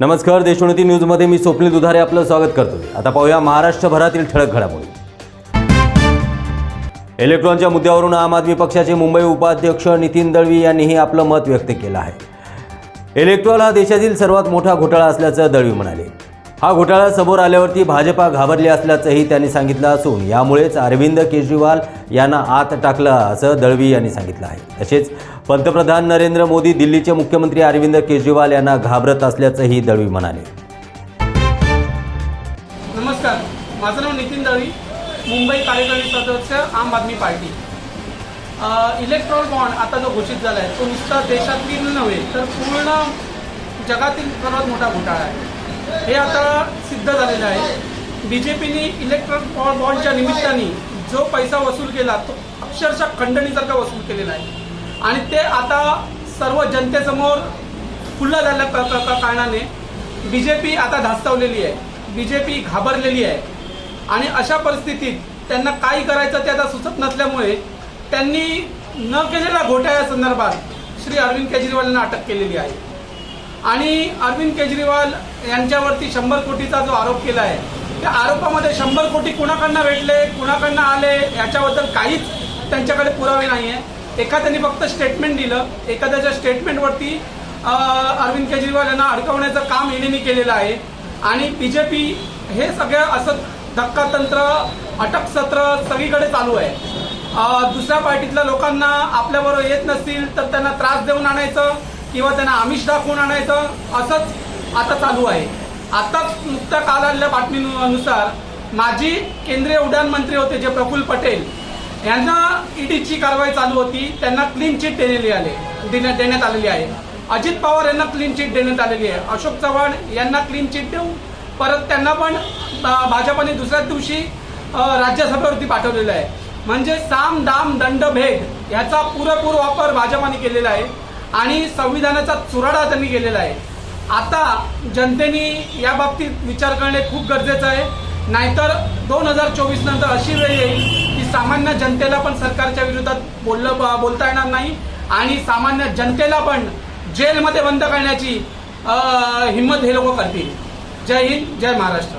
नमस्कार देशोन्नती न्यूजमध्ये मी स्वप्नील दुधारे आपलं स्वागत करतो. आता पाहूया महाराष्ट्रभरातील ठळक घडामोडी. इलेक्ट्रॉनच्या मुद्द्यावरून आम आदमी पक्षाचे मुंबई उपाध्यक्ष नितीन दळवी यांनीही आपलं मत व्यक्त केलं आहे. इलेक्ट्रॉल हा देशातील सर्वात मोठा घोटाळा असल्याचं दळवी म्हणाले. हा घोटाळा समोर आल्यावरती भाजपा घाबरली असल्याचंही त्यांनी सांगितलं असून यामुळेच अरविंद केजरीवाल यांना आत टाकलं असं दळवी यांनी सांगितलं आहे. तसेच पंतप्रधान नरेंद्र मोदी दिल्लीचे मुख्यमंत्री अरविंद केजरीवाल यांना घाबरत असल्याचंही दळवी म्हणाले. नमस्कार. माझं नाव नितीन दळवी. मुंबई कार्यकारी सदस्य आम आदमी पार्टी. अ, इलेक्ट्रॉल बॉन्ड आता जो घोषित झाला आहे तो नुसता देशातील नव्हे तर पूर्ण जगातील सर्वात मोठा घोटाळा आहे. हे आता सिद्ध झालेलं आहे. बी जे पीने इलेक्ट्रॉन पॉवर बॉन्डच्या निमित्ताने जो पैसा वसूल केला तो अक्षरशः खंडणीसारखा वसूल केलेला आहे. आणि ते आता सर्व जनतेसमोर खुलं झाल्या कारणाने बी जे पी आता धास्तावलेली आहे. बी जे पी घाबरलेली आहे. आणि अशा परिस्थितीत त्यांना काय करायचं ते आता सुचत नसल्यामुळे त्यांनी न केलेल्या घोटाळ्या संदर्भात श्री अरविंद केजरीवाल यांना अटक केलेली आहे. आणि अरविंद केजरीवाल यांच्यावरती शंभर कोटीचा जो आरोप केला आहे त्या आरोपामध्ये शंभर कोटी कुणाकडनं भेटले कुणाकडनं आले याच्याबद्दल काहीच त्यांच्याकडे पुरावे नाही आहे एखाद्याने फक्त स्टेटमेंट दिलं. एखाद्याच्या स्टेटमेंटवरती अरविंद केजरीवाल यांना अडकवण्याचं काम ईडीने केलेलं आहे. आणि बी जे पी हे सगळं असं धक्कातंत्र अटक सत्र सगळीकडे चालू आहे. दुसऱ्या पार्टीतल्या लोकांना आपल्याबरोबर येत नसतील तर त्यांना त्रास देऊन आणायचं. किंवा त्यांना आमिष दाखवून आणायचं असंच आता चालू आहे. आताच नुकत्या काल आलेल्या बातमीनुसार माजी केंद्रीय उड्डाण मंत्री होते जे प्रफुल्ल पटेल यांना ईडीची कारवाई चालू होती. त्यांना क्लीन चिट देण्यात आले देण्यात देण्यात आलेली आहे. अजित पवार यांना क्लीन चिट देण्यात आलेली आहे. अशोक चव्हाण यांना क्लीन चिट देऊन परत त्यांना पण भाजपाने दुसऱ्याच दिवशी राज्यसभेवरती पाठवलेलं आहे. म्हणजे साम दाम दंड भेद याचा पुरेपूर वापर भाजपाने केलेला आहे. आणि संविधानाचा चुराडा त्यांनी केलेला आहे. आता जनतेने या बाबतीत विचार करणे खूप गरजेचं आहे. नाहीतर दोन हजार चोवीस नंतर अशी वेळ येईल की सामान्य जनतेला पण सरकारच्या विरोधात बोललं बोलता येणार नाही. आणि सामान्य जनतेला पण जेलमध्ये बंद करण्याची हिंमत हे लोक करतील. जय हिंद जय महाराष्ट्र.